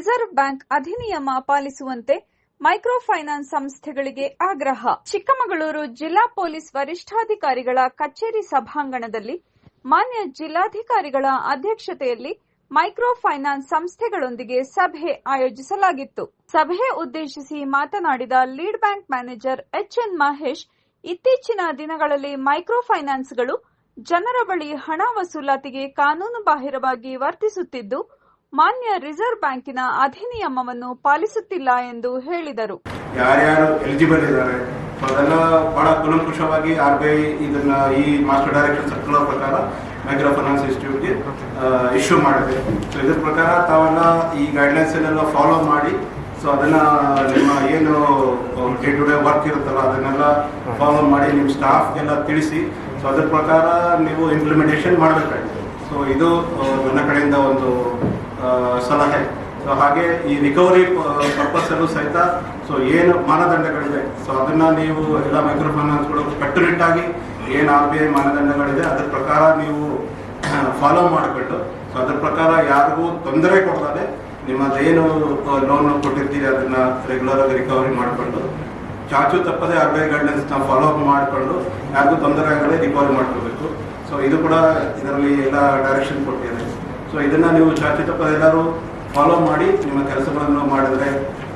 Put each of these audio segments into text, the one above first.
Reserve bank ಅಧಿನಿಯಮ ಪಾಲಿಸುವಂತೆ micro finance ಸಂಸ್ಥೆಗಳಿಗೆ ಆಗ್ರಹ. ಚಿಕ್ಕಮಗಳೂರು ಜಿಲ್ಲಾ ಪೊಲೀಸ್ ವರಿಷ್ಠಾಧಿಕಾರಿಗಳ ಕಚೇರಿ ಸಭಾಂಗಣದಲ್ಲಿ ಮಾನ್ಯ ಜಿಲ್ಲಾಧಿಕಾರಿಗಳ ಅಧ್ಯಕ್ಷತೆಯಲ್ಲಿ ಮೈಕ್ರೋ ಫೈನಾನ್ಸ್ ಸಂಸ್ಥೆಗಳೊಂದಿಗೆ ಸಭೆ ಆಯೋಜಿಸಲಾಗಿತ್ತು. ಸಭೆ ಉದ್ದೇಶಿಸಿ ಮಾತನಾಡಿದ lead bank manager HN Mahesh, ಇತ್ತೀಚಿನ ದಿನಗಳಲ್ಲಿ ಮೈಕ್ರೋ ಫೈನಾನ್ಸ್ಗಳು ಜನರ ಬಳಿ ಹಣ ವಸೂಲಾತಿಗೆ ಕಾನೂನು ಬಾಹಿರವಾಗಿ ವರ್ತಿಸುತ್ತಿದ್ದು ಮಾನ್ಯ ರಿಸರ್ವ್ ಬ್ಯಾಂಕಿನ ಅಧಿನಿಯಮವನ್ನು ಪಾಲಿಸುತ್ತಿಲ್ಲ ಎಂದು ಹೇಳಿದರು. ಯಾರ್ಯಾರು ಎಲಿಜಿಬಲ್ ಇದ್ದಾರೆ ಅದೆಲ್ಲ ಬಹಳ ಕುಲಂಕುಷವಾಗಿ ಆರ್ ಬಿ ಐ ಇದನ್ನ ಈ ಮಾಸ್ಟರ್ ಡೈರೆಕ್ಟರ್ ಸರ್ಕುಲರ್ ಪ್ರಕಾರ ಮೈಕ್ರೋ ಫೈನಾನ್ಸ್ ಇನ್ಸ್ಟಿಟ್ಯೂಟ್ಗೆ ಇಶ್ಯೂ ಮಾಡಿದೆ. ಸೊ ಇದ್ರ ಪ್ರಕಾರ ತಾವೆಲ್ಲ ಈ ಗೈಡ್ಲೈನ್ಸ್ ಎಲ್ಲ ಫಾಲೋ ಮಾಡಿ ಸೊ ಅದನ್ನ ನಿಮ್ಮ ಏನು ಡೇ ಟು ಡೇ ವರ್ಕ್ ಇರುತ್ತಲ್ಲ, ಅದನ್ನೆಲ್ಲ ಫಾಲೋ ಮಾಡಿ ನಿಮ್ಮ ಸ್ಟಾಫ್ಗೆಲ್ಲ ತಿಳಿಸಿ ಸೊ ಅದ್ರ ಪ್ರಕಾರ ನೀವು ಇಂಪ್ಲಿಮೆಂಟೇಷನ್ ಮಾಡಬೇಕಾಗಿದೆ. ಸೊ ಇದು ನನ್ನ ಕಡೆಯಿಂದ ಒಂದು ಸಲಹೆ. ಸೊ ಹಾಗೆ ಈ ರಿಕವರಿ ಪರ್ಪಸ್ ಅಲ್ಲೂ ಸಹಿತ ಸೊ ಏನು ಮಾನದಂಡಗಳಿದೆ. ಸೊ ಅದನ್ನ ನೀವು ಎಲ್ಲ ಮೈಕ್ರೋ ಫೈನಾನ್ಸ್ಗಳು ಕಟ್ಟುನಿಟ್ಟಾಗಿ ಏನು ಆರ್ ಬಿ ಐ ಮಾನದಂಡಗಳಿದೆ, ಅದ್ರ ಪ್ರಕಾರ ನೀವು ಫಾಲೋ ಮಾಡಿಕೊಂಡು ಸೊ ಅದ್ರ ಪ್ರಕಾರ ಯಾರಿಗೂ ತೊಂದರೆ ಕೊಡದೆ ನಿಮ್ಮದೇನು ಲೋನ್ ಕೊಟ್ಟಿರ್ತೀರಿ, ಅದನ್ನ ರೆಗ್ಯುಲರ್ ಆಗಿ ರಿಕವರಿ ಮಾಡಿಕೊಂಡು, ಚಾಚು ತಪ್ಪದೆ ಆರ್ ಬಿ ಐ ಗೈಡ್ಲೈನ್ಸ್ ನಾವು ಫಾಲೋ ಅಪ್ ಮಾಡಿಕೊಂಡು, ಯಾರಿಗೂ ತೊಂದರೆ ಆಗದೆ ರಿಕವರಿ ಮಾಡ್ಕೋಬೇಕು ಸೊ ಇದು ಕೂಡ ಇದರಲ್ಲಿ ಎಲ್ಲ ಡೈರೆಕ್ಷನ್ ಕೊಟ್ಟಿದೆ. ಸೊ ಇದನ್ನ ನೀವು ಚಾಚು ತಪ್ಪದ ಎಲ್ಲರೂ ಫಾಲೋ ಮಾಡಿ, ನಿಮ್ಮ ಕೆಲಸಗಳನ್ನು ಮಾಡಿದ್ರೆ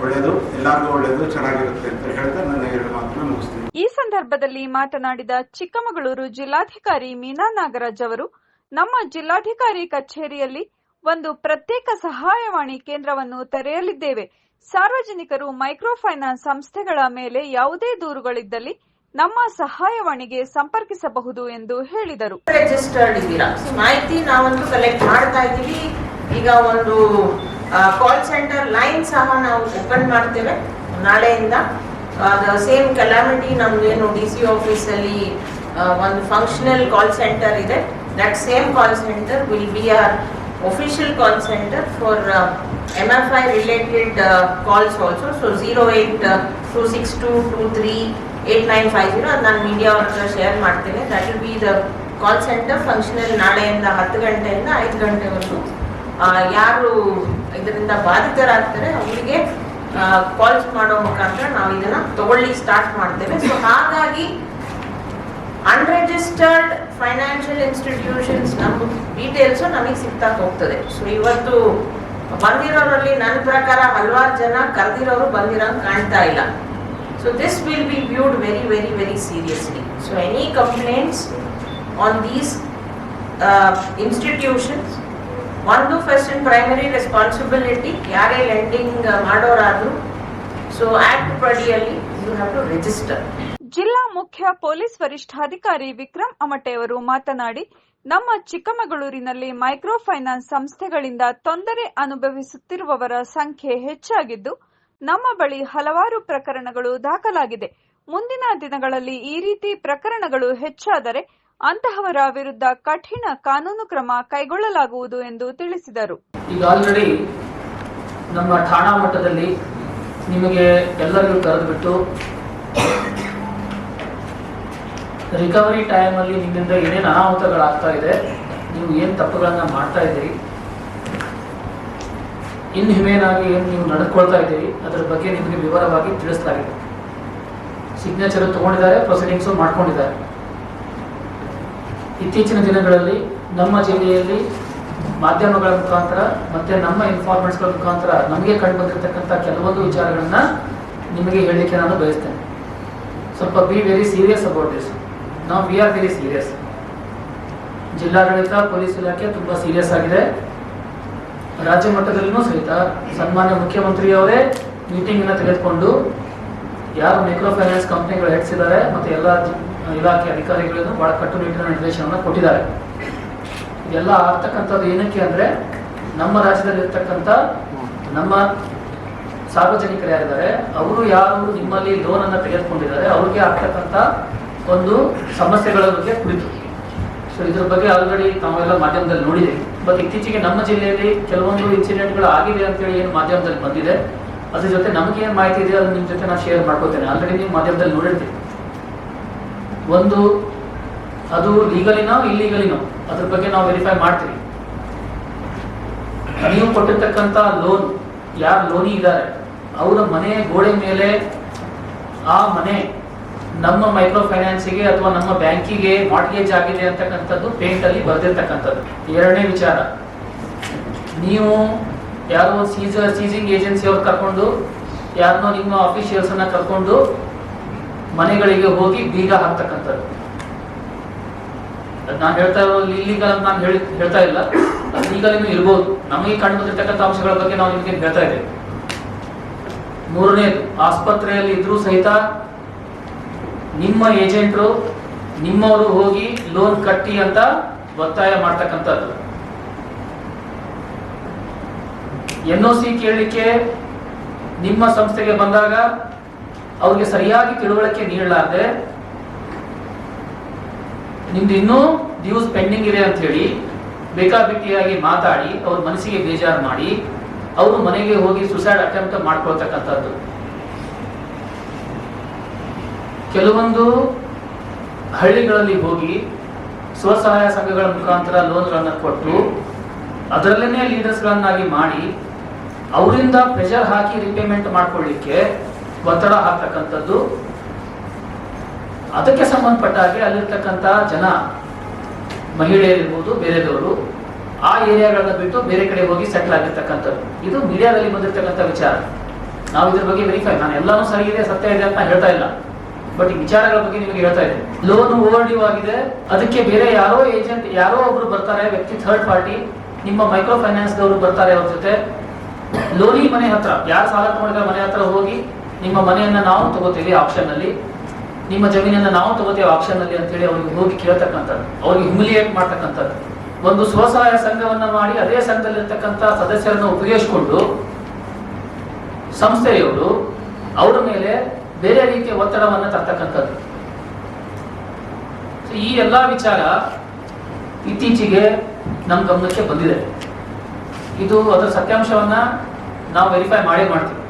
ಒಳ್ಳೆಯದು, ಎಲ್ಲರಿಗೂ ಒಳ್ಳೆಯದು, ಚೆನ್ನಾಗಿರುತ್ತೆ ಅಂತ ಹೇಳ್ತಾ ನನ್ನ ಎರಡು ಮಾತನ್ನ ಮುಗಿಸ್ತೀನಿ. ಈ ಸಂದರ್ಭದಲ್ಲಿ ಮಾತನಾಡಿದ ಚಿಕ್ಕಮಗಳೂರು ಜಿಲ್ಲಾಧಿಕಾರಿ ಮೀನಾ ನಾಗರಾಜ್ ಅವರು, ನಮ್ಮ ಜಿಲ್ಲಾಧಿಕಾರಿ ಕಚೇರಿಯಲ್ಲಿ ಒಂದು ಪ್ರತ್ಯೇಕ ಸಹಾಯವಾಣಿ ಕೇಂದ್ರವನ್ನು ತೆರೆಯಲಿದ್ದೇವೆ. ಸಾರ್ವಜನಿಕರು ಮೈಕ್ರೋ ಫೈನಾನ್ಸ್ ಸಂಸ್ಥೆಗಳ ಮೇಲೆ ಯಾವುದೇ ದೂರುಗಳಿದ್ದಲ್ಲಿ ನಮ್ಮ ಸಹಾಯವಾಣಿಗೆ ಸಂಪರ್ಕಿಸಬಹುದು ಎಂದು ಹೇಳಿದರು. ರಿಜಿಸ್ಟರ್ಡ್ ಇದ್ದೀರಾ? ಮಾಹಿತಿ ನಾವಂತೂ ಕಲೆಕ್ಟ್ ಮಾಡ್ತಾ ಇದ್ದೀವಿ. ಈಗ ಒಂದು ಕಾಲ್ ಸೆಂಟರ್ ಲೈನ್ ಸಹ ನಾವು ಓಪನ್ ಮಾಡ್ತೇವೆ. ನಾಳೆಯಿಂದ ಸೇಮ್ ಕಲಾಮಿಟಿ ಏನು ಡಿ ಸಿ ಆಫೀಸಲ್ಲಿ ಒಂದು ಫಂಕ್ಷನಲ್ ಕಾಲ್ ಸೆಂಟರ್ ಇದೆ. That same call centre will be our official call centre for MF I related calls also so call eight two six two two uh, calls also. So 0826223850 ಅದು ನಾನು media ಅವ್ರ ಹತ್ರ ಶೇರ್ ಮಾಡ್ತೇನೆ that will be the call centre functional ನಾಳೆಯಿಂದ ಹತ್ತು ಗಂಟೆಯಿಂದ ಐದು ಗಂಟೆವರೆಗೂ ಯಾರು ಇದರಿಂದ ಬಾಧಿತರಾಗ್ತಾರೆ ಅವರಿಗೆ ಕಾಲ್ಸ್ ಮಾಡೋ ಮುಖಾಂತರ ನಾವು ಇದನ್ನ ತಗೊಳ್ಳಿ ಸ್ಟಾರ್ಟ್ ಮಾಡ್ತೇವೆ. ಸೊ ಹಾಗಾಗಿ ಅನ್ರಿಜಿಸ್ಟರ್ಡ್ ಫೈನಾನ್ಷಿಯಲ್ ಇನ್ಸ್ಟಿಟ್ಯೂಷನ್ಸ್ ನಮ್ಮ ಡೀಟೇಲ್ಸ್ ನಮಗೆ ಸಿಗ್ತಾ ಹೋಗ್ತದೆ. ಸೊ ಇವತ್ತು ಬಂದಿರೋರಲ್ಲಿ ನನ್ನ ಪ್ರಕಾರ ಹಲವಾರು ಜನ ಕರೆದಿರೋರು ಬಂದಿರೋ ಕಾಣ್ತಾ ಇಲ್ಲ. So this will viewed very, very, very very seriously so complaints on on institutions, institutions ಒಂದು ಫಸ್ಟ್ ಅಂಡ್ ಪ್ರೈಮರಿ ರೆಸ್ಪಾನ್ಸಿಬಿಲಿಟಿ ಯಾರೇ ಲೆಂಡಿಂಗ್ ಮಾಡೋರಾದ್ರು ಸೊ ಆಕ್ಟ್ ಪಡಿಯಲ್ಲಿ ಯು ಹ್ಯಾವ್ ಟು ರಿಜಿಸ್ಟರ್ ಜಿಲ್ಲಾ ಮುಖ್ಯ ಪೊಲೀಸ್ ವರಿಷ್ಠಾಧಿಕಾರಿ ವಿಕ್ರಮ್ ಅಮಟೆ ಅವರು ಮಾತನಾಡಿ ನಮ್ಮ ಚಿಕ್ಕಮಗಳೂರಿನಲ್ಲಿ ಮೈಕ್ರೋ ಫೈನಾನ್ಸ್ ಸಂಸ್ಥೆಗಳಿಂದ ತೊಂದರೆ ಅನುಭವಿಸುತ್ತಿರುವವರ ಸಂಖ್ಯೆ ಹೆಚ್ಚಾಗಿದ್ದು ನಮ್ಮ ಬಳಿ ಹಲವಾರು ಪ್ರಕರಣಗಳು ದಾಖಲಾಗಿದೆ. ಮುಂದಿನ ದಿನಗಳಲ್ಲಿ ಈ ರೀತಿ ಪ್ರಕರಣಗಳು ಹೆಚ್ಚಾದರೆ ಅಂತಹವರ ವಿರುದ್ಧ ಕಠಿಣ ಕಾನೂನು ಕ್ರಮ ಕೈಗೊಳ್ಳಲಾಗುವುದು ಎಂದು ತಿಳಿಸಿದರು. ಈಗ ಆಲ್ರೆಡಿ ನಮ್ಮ ಠಾಣಾ ಮಟ್ಟದಲ್ಲಿ ನಿಮಗೆ ಎಲ್ಲರಿಗೂ ಕರೆದುಬಿಟ್ಟು ರಿಕವರಿ ಟೈಮಲ್ಲಿ ನಿಮ್ಮಿಂದ ಏನೇನು ಅನಾಹುತಗಳಾಗ್ತಾ ಇದೆ, ನೀವು ಏನು ತಪ್ಪುಗಳನ್ನ ಮಾಡ್ತಾ ಇದ್ದೀರಿ ಆಗಿ ಏನು ನೀವು ನಡ್ಕೊಳ್ತಾ ಇದ್ದೀರಿ, ಅದರ ಬಗ್ಗೆ ನಿಮಗೆ ವಿವರವಾಗಿ ತಿಳಿಸಲಾಗಿದೆ. ಸಿಗ್ನೇಚರ್ ತಗೊಂಡಿದ್ದಾರೆ ಪ್ರೊಸೀಡಿಂಗ್ಸು ಮಾಡ್ಕೊಂಡಿದ್ದಾರೆ. ಇತ್ತೀಚಿನ ದಿನಗಳಲ್ಲಿ ನಮ್ಮ ಜಿಲ್ಲೆಯಲ್ಲಿ ಮಾಧ್ಯಮಗಳ ಮುಖಾಂತರ ಮತ್ತೆ ನಮ್ಮ ಇನ್ಫಾರ್ಮೆಂಟ್ಸ್ಗಳ ಮುಖಾಂತರ ನಮಗೆ ಕಂಡು ಬಂದಿರತಕ್ಕಂಥ ಕೆಲವೊಂದು ವಿಚಾರಗಳನ್ನು ನಿಮಗೆ ಹೇಳಲಿಕ್ಕೆ ನಾನು ಬಯಸ್ತೇನೆ. ಸ್ವಲ್ಪ be very serious about this ನಾವು ವಿ ಆರ್ ವೆರಿ ಸೀರಿಯಸ್ ಜಿಲ್ಲಾಡಳಿತ, ಪೊಲೀಸ್ ಇಲಾಖೆ ತುಂಬಾ ಸೀರಿಯಸ್ ಆಗಿದೆ. ರಾಜ್ಯ ಮಟ್ಟದಲ್ಲೂ ಸಹಿತ ಸನ್ಮಾನ್ಯ ಮುಖ್ಯಮಂತ್ರಿಯವರೇ ಮೀಟಿಂಗ್ ಅನ್ನ ತೆಗೆದುಕೊಂಡು ಯಾರು ಮೈಕ್ರೋ ಫೈನಾನ್ಸ್ ಕಂಪನಿಗಳು ಹೆಡ್ಸಿದ್ದಾರೆ ಮತ್ತೆ ಎಲ್ಲ ಇಲಾಖೆ ಅಧಿಕಾರಿಗಳನ್ನು ಬಹಳ ಕಟ್ಟುನಿಟ್ಟಿನ ನಿರ್ದೇಶನವನ್ನು ಕೊಟ್ಟಿದ್ದಾರೆ. ಎಲ್ಲ ಆಗ್ತಕ್ಕಂಥದ್ದು ಏನಕ್ಕೆ ಅಂದ್ರೆ ನಮ್ಮ ರಾಜ್ಯದಲ್ಲಿರ್ತಕ್ಕಂಥ ನಮ್ಮ ಸಾರ್ವಜನಿಕರು ಯಾರಿದ್ದಾರೆ, ಅವರು ಯಾರು ನಿಮ್ಮಲ್ಲಿ ಲೋನನ್ನು ತೆಗೆದುಕೊಂಡಿದ್ದಾರೆ, ಅವ್ರಿಗೆ ಆಗ್ತಕ್ಕಂಥ ಒಂದು ಸಮಸ್ಯೆಗಳ ಬಗ್ಗೆ ಕುರಿತು. ಸೊ ಇದ್ರ ಬಗ್ಗೆ ಆಲ್ರೆಡಿ ತಾವೆಲ್ಲ ಮಾಧ್ಯಮದಲ್ಲಿ ನೋಡಿದೆ. ಬಟ್ ಇತ್ತೀಚೆಗೆ ನಮ್ಮ ಜಿಲ್ಲೆಯಲ್ಲಿ ಕೆಲವೊಂದು ಇನ್ಸಿಡೆಂಟ್ಗಳು ಆಗಿದೆ ಅಂತೇಳಿ ಏನು ಮಾಧ್ಯಮದಲ್ಲಿ ಬಂದಿದೆ. ಅದ್ರ ಜೊತೆ ನಮ್ಗೆ ಏನು ಮಾಹಿತಿ ಇದೆ, ಅದನ್ನ ನಿಮ್ಮ ಜೊತೆ ನಾನು ಶೇರ್ ಮಾಡ್ಕೋತೇನೆ. ಆಲ್ರೆಡಿ ನೀವು ಮಾಧ್ಯಮದಲ್ಲಿ ನೋಡಿರ್ತೀವಿ ಒಂದು, ಅದು ಲೀಗಲಿನೋ ಇಲ್ಲೀಗಲಿನೋ ಅದ್ರ ಬಗ್ಗೆ ನಾವು ವೆರಿಫೈ ಮಾಡ್ತೀವಿ. ನೀವು ಕೊಟ್ಟಿರ್ತಕ್ಕಂಥ ಲೋನ್ ಯಾರು ಲೋನಿ ಇದ್ದಾರೆ, ಅವರ ಮನೆ ಗೋಡೆ ಮೇಲೆ ಆ ಮನೆ ನಮ್ಮ ಮೈಕ್ರೋ ಫೈನಾನ್ಸಿಗೆ ಅಥವಾ ನಮ್ಮ ಬ್ಯಾಂಕಿಗೆ ಮಾರ್ಟ್ಗೇಜ್ ಆಗಿದೆ ಅಂತಕ್ಕಂಥದ್ದು ಪೇಂಟ್ ಅಲ್ಲಿ ಬರೆದಿರ್ತಕ್ಕಂಥದ್ದು. ಎರಡನೇ ವಿಚಾರ. ನೀವು ಯಾರೋ ಸೀಸರ್ ಸೀಸಿಂಗ್ ಏಜೆನ್ಸಿ ಅವ್ರು ಕರ್ಕೊಂಡು ಯಾರನ್ನೋ ನಿಮ್ಮ ಆಫೀಷಿಯಲ್ಸ್ ಅನ್ನ ಕರ್ಕೊಂಡು ಮನೆಗಳಿಗೆ ಹೋಗಿ ಬೀಗ ಹಾಕ್ತಕ್ಕಂಥದ್ದು. ನಾನು ಹೇಳ್ತಾ ಇರೋ ಇಲ್ಲಿಗಲ್ ಅಂತ ನಾನು ಹೇಳಿ, ಹೇಳ್ತಾ ಇಲ್ಲ. ಅದು ಲೀಗಲ್ ಇರ್ಬೋದು. ನಮಗೆ ಕಂಡು ಬಂದಿರ್ತಕ್ಕಂಥ ಅಂಶಗಳ ಬಗ್ಗೆ ನಾವು ನಿಮಗೆ ಹೇಳ್ತಾ ಇದ್ದೇವೆ. ಮೂರನೇದು, ಆಸ್ಪತ್ರೆಯಲ್ಲಿ ಇದ್ರೂ ಸಹಿತ ನಿಮ್ಮ ಏಜೆಂಟ್ರು ನಿಮ್ಮವರು ಹೋಗಿ ಲೋನ್ ಕಟ್ಟಿ ಅಂತ ಒತ್ತಾಯ ಮಾಡ್ತಕ್ಕಂಥದ್ದು. ಎನ್ ಒ ಸಿ ಕೇಳಲಿಕ್ಕೆ ನಿಮ್ಮ ಸಂಸ್ಥೆಗೆ ಬಂದಾಗ ಅವ್ರಿಗೆ ಸರಿಯಾಗಿ ತಿಳುವಳಿಕೆ ನೀಡಲಾರ್ದೆ ನಿಮ್ದು ಇನ್ನೂ ಡ್ಯೂಸ್ ಪೆಂಡಿಂಗ್ ಇದೆ ಅಂತ ಹೇಳಿ ಬೇಕಾಬಿಟ್ಟಿಯಾಗಿ ಮಾತಾಡಿ, ಅವ್ರ ಮನಸ್ಸಿಗೆ ಬೇಜಾರು ಮಾಡಿ, ಅವರು ಮನೆಗೆ ಹೋಗಿ ಸುಸೈಡ್ ಅಟೆಂಪ್ಟ್ ಮಾಡ್ಕೊಳ್ತಕ್ಕಂಥದ್ದು. ಕೆಲವೊಂದು ಹಳ್ಳಿಗಳಲ್ಲಿ ಹೋಗಿ ಸ್ವಸಹಾಯ ಸಂಘಗಳ ಮುಖಾಂತರ ಲೋನ್ಗಳನ್ನು ಕೊಟ್ಟು ಅದರಲ್ಲೇನೆ ಲೀಡರ್ಸ್ಗಳನ್ನಾಗಿ ಮಾಡಿ ಅವರಿಂದ ಪ್ರೆಷರ್ ಹಾಕಿ ರಿಪೇಮೆಂಟ್ ಮಾಡ್ಕೊಳ್ಳಿಕ್ಕೆ ಒತ್ತಡ ಹಾಕ್ತಕ್ಕಂಥದ್ದು. ಅದಕ್ಕೆ ಸಂಬಂಧಪಟ್ಟ ಹಾಗೆ ಅಲ್ಲಿರ್ತಕ್ಕಂಥ ಜನ ಮಹಿಳೆಯರಿರ್ಬೋದು, ಬೇರೆದವರು ಆ ಏರಿಯಾಗಳನ್ನ ಬಿಟ್ಟು ಬೇರೆ ಕಡೆ ಹೋಗಿ ಸೆಟ್ಲ್ ಆಗಿರ್ತಕ್ಕಂಥದ್ದು. ಇದು ಮೀಡಿಯಾದಲ್ಲಿ ಬಂದಿರತಕ್ಕಂಥ ವಿಚಾರ. ನಾವು ಇದ್ರ ಬಗ್ಗೆ ವೆರಿಫೈ ನಾನು ಎಲ್ಲಾನು ಸರಿ ಇದೆ ಸತ್ಯ ಇದೆ ಅಂತ ಹೇಳ್ತಾ ಇಲ್ಲ. ಬಟ್ ಈ ವಿಚಾರಗಳ ಬಗ್ಗೆ ನಿಮಗೆ ಹೇಳ್ತಾ ಇದ್ದೀನಿ. ಲೋನ್ ಓವರ್ ಡ್ಯೂ ಆಗಿದೆ. ಅದಕ್ಕೆ ಬೇರೆ ಯಾರೋ ಏಜೆಂಟ್ ಯಾರೋ ಒಬ್ರು ಬರ್ತಾರೆ, ವ್ಯಕ್ತಿ ಥರ್ಡ್ ಪಾರ್ಟಿ ನಿಮ್ಮ ಮೈಕ್ರೋ ಫೈನಾನ್ಸ್ ದವರು ಬರ್ತಾರೆ ಅವ್ರ ಜೊತೆ. ಲೋನಿ ಮನೆ ಹತ್ರ. ಯಾರು ಸಾಲ ತಗೊಂಡಿದ್ದಾರೆ ಮನೆ ಹತ್ರ ಹೋಗಿ, ನಿಮ್ಮ ಮನೆಯನ್ನ ನಾವು ತಗೋತೀವಿ ಆಪ್ಷನ್ ಅಲ್ಲಿ. ನಿಮ್ಮ ಜಮೀನನ್ನ ನಾವು ತಗೋತೀವಿ ಆಪ್ಷನ್ ಅಲ್ಲಿ ಅಂತ ಹೇಳಿ ಅವ್ರಿಗೆ ಹೋಗಿ ಕೇಳ್ತಕ್ಕಂಥದ್ದು. ಅವ್ರಿಗೆ ಹ್ಯುಮಿಲಿಯೇಟ್ ಮಾಡ್ತಕ್ಕಂಥದ್ದು. ಒಂದು ಸ್ವಸಹಾಯ ಸಂಘವನ್ನ ಮಾಡಿ ಅದೇ ಸಂಘದಲ್ಲಿರ್ತಕ್ಕಂಥ ಸದಸ್ಯರನ್ನು ಉಪಯೋಗಿಸಿಕೊಂಡು ಸಂಸ್ಥೆಯವರು ಅವರ ಮೇಲೆ ಬೇರೆ ರೀತಿಯ ಒತ್ತಡವನ್ನು ತರ್ತಕ್ಕಂಥದ್ದು. ಈ ಎಲ್ಲಾ ವಿಚಾರ ಇತ್ತೀಚೆಗೆ ನಮ್ಮ ಗಮನಕ್ಕೆ ಬಂದಿದೆ. ಇದು ಅದರ ಸತ್ಯಾಂಶವನ್ನ ನಾವು ವೆರಿಫೈ ಮಾಡೇ ಮಾಡ್ತೀವಿ.